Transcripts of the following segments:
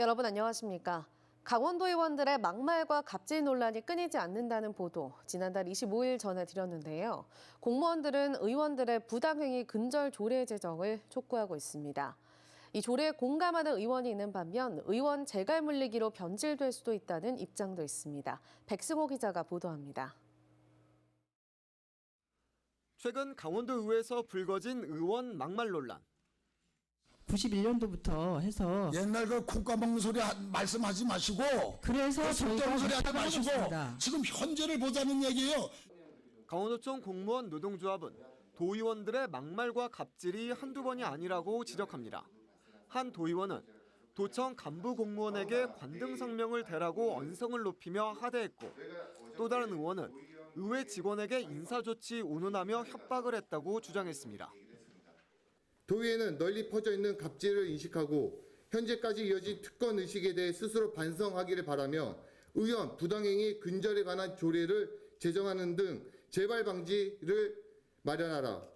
여러분 안녕하십니까? 강원도 의원들의 막말과 갑질 논란이 끊이지 않는다는 보도 지난달 25일 전해드렸는데요. 공무원들은 의원들의 부당행위 근절 조례 제정을 촉구하고 있습니다. 이 조례에 공감하는 의원이 있는 반면 의원 재갈 물리기로 변질될 수도 있다는 입장도 있습니다. 백승호 기자가 보도합니다. 최근 강원도 의회에서 불거진 의원 막말 논란. 91년도부터 해서 옛날 그 콩 까먹는 소리 하- 말씀하지 마시고 그래서 그 저희가 쓸데없는 소리 하지 마시고. 지금 현재를 보자는 얘기예요. 강원도청 공무원 노동조합은 도의원들의 막말과 갑질이 한두 번이 아니라고 지적합니다. 한 도의원은 도청 간부 공무원에게 관등 성명을 대라고 언성을 높이며 하대했고 또 다른 의원은 의회 직원에게 인사조치 운운하며 협박을 했다고 주장했습니다. 도의회는 널리 퍼져 있는 갑질을 인식하고 현재까지 이어진 특권 의식에 대해 스스로 반성하기를 바라며 의원 부당행위 근절에 관한 조례를 제정하는 등 재발 방지를 마련하라.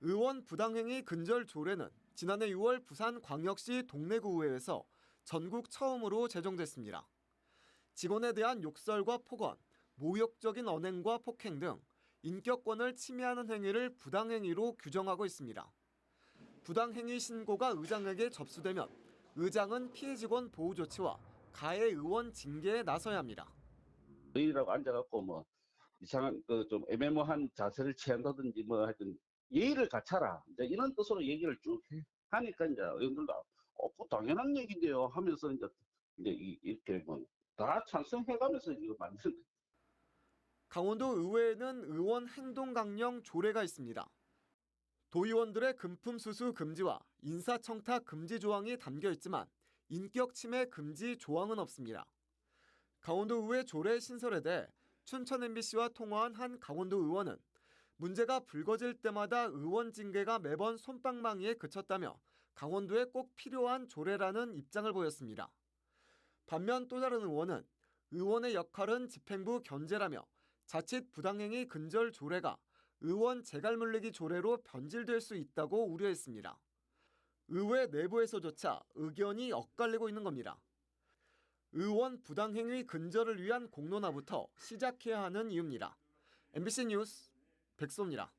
의원 부당행위 근절 조례는 지난해 6월 부산 광역시 동래구의회에서 전국 처음으로 제정됐습니다. 직원에 대한 욕설과 폭언, 모욕적인 언행과 폭행 등 인격권을 침해하는 행위를 부당행위로 규정하고 있습니다. 부당행위 신고가 의장에게 접수되면 의장은 피해 직원 보호 조치와 가해 의원 징계에 나서야 합니다. 의인이라고 앉아갖고 뭐 이상한 그 좀 애매모호한 자세를 취한다든지 뭐 하여튼 예의를 갖춰라 이제 이런 뜻으로 얘기를 쭉 해. 하니까 이제 의원들도 어, 그 당연한 얘기인데요 하면서 이제 이제 이- 이렇게 뭐다 찬성해가면서 이거 만든 강원도 의회에는 의원 행동 강령 조례가 있습니다. 도의원들의 금품 수수 금지와 인사청탁 금지 조항이 담겨 있지만 인격 침해 금지 조항은 없습니다. 강원도 의회 조례 신설에 대해 춘천 MBC와 통화한 한 강원도 의원은 문제가 불거질 때마다 의원 징계가 매번 솜방망이에 그쳤다며 강원도에 꼭 필요한 조례라는 입장을 보였습니다. 반면 또 다른 의원은 의원의 역할은 집행부 견제라며 자칫 부당행위 근절 조례가 의원 재갈 물리기 조례로 변질될 수 있다고 우려했습니다. 의회 내부에서조차 의견이 엇갈리고 있는 겁니다. 의원 부당행위 근절을 위한 공론화부터 시작해야 하는 이유입니다. MBC 뉴스 백소입니다.